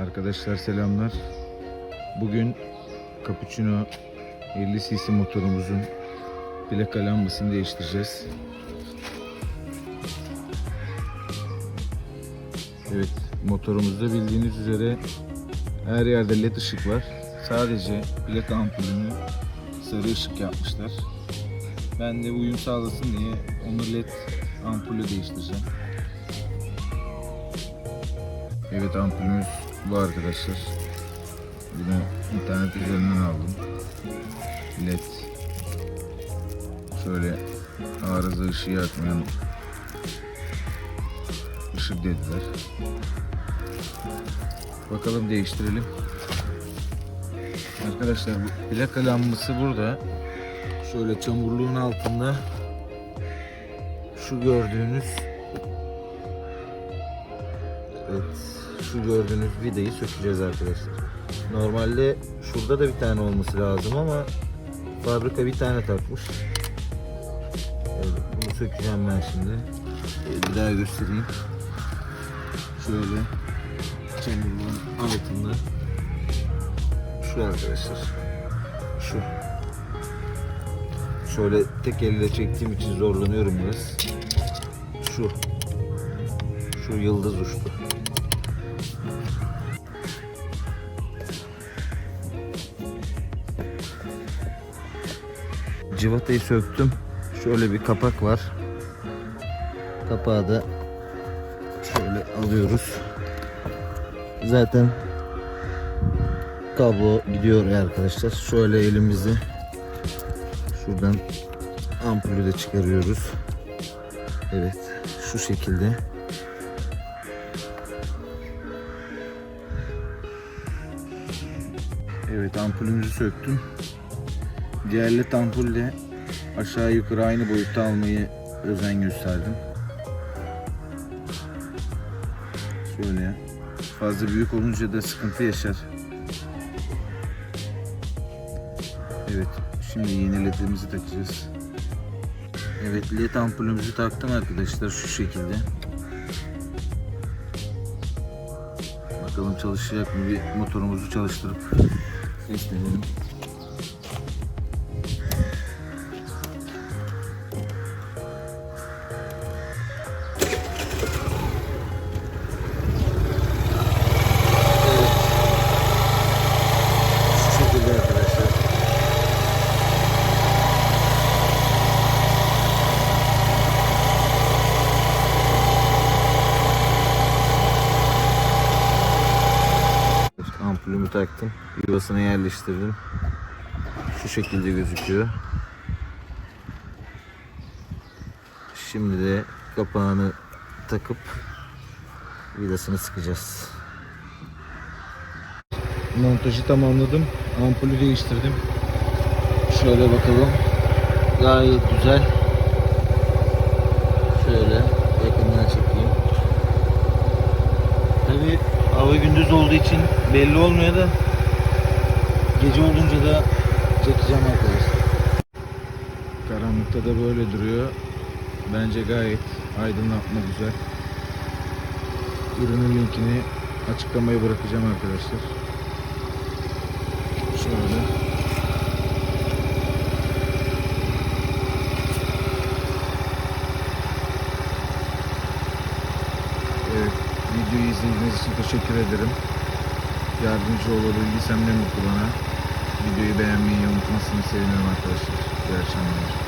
Arkadaşlar selamlar. Bugün Cappuccino 50 cc motorumuzun plaka lambasını değiştireceğiz. Evet motorumuzda bildiğiniz üzere her yerde led ışık var. Sadece plaka ampulünü sarı ışık yapmışlar. Ben de uyum sağlasın diye onu led ampulü değiştireceğim. Evet ampulümüz bu arkadaşlar. Bunu internet üzerinden aldım. LED. Şöyle arıza ışığı yakmayan ışık dediler. Bakalım değiştirelim. Arkadaşlar bu plaka lambası burada. Şöyle çamurluğun altında şu gördüğünüz Evet, şu gördüğünüz vidayı sökeceğiz arkadaşlar. Normalde şurada da bir tane olması lazım ama fabrika bir tane takmış. Evet, bunu sökeceğim ben şimdi. Ee, Bir daha göstereyim. Şöyle çamurluğun altında şu arkadaşlar. Şu. Şöyle tek elle çektiğim için zorlanıyorum biraz. Şu. Şu yıldız uçtu. Civatayı söktüm. Şöyle bir kapak var. Kapağı da şöyle alıyoruz. Zaten kablo gidiyor arkadaşlar. Şöyle elimizi şuradan ampulü de çıkarıyoruz. Evet şu şekilde. Evet ampulümüzü söktüm. Diğer led ampulle aşağı yukarı aynı boyutta almayı özen gösterdim. Şöyle. Fazla büyük olunca da sıkıntı yaşar. Evet. Şimdi yeni ledimizi takacağız. Evet led ampulümüzü taktım arkadaşlar şu şekilde. Bakalım çalışacak mı? Bir motorumuzu çalıştırıp Thanks, Ampulümü taktım. Yuvasına yerleştirdim. Şu şekilde gözüküyor. Şimdi de kapağını takıp vidasını sıkacağız. Montajı tamamladım. Ampulü değiştirdim. Şöyle bakalım. Gayet güzel. Şöyle yakından çekeyim. Tabi hava gündüz olduğu için belli olmuyor da gece olunca da çekeceğim arkadaşlar. Karanlıkta da böyle duruyor. Bence gayet aydınlatma güzel. Ürünün linkini açıklamaya bırakacağım arkadaşlar. Şöyle. Evet, videoyu izlediğiniz için teşekkür ederim. Yardımcı olabildiysem ne mutlu bana. Videoyu beğenmeyi unutmazsanız sevinirim arkadaşlar. İyi akşamlar.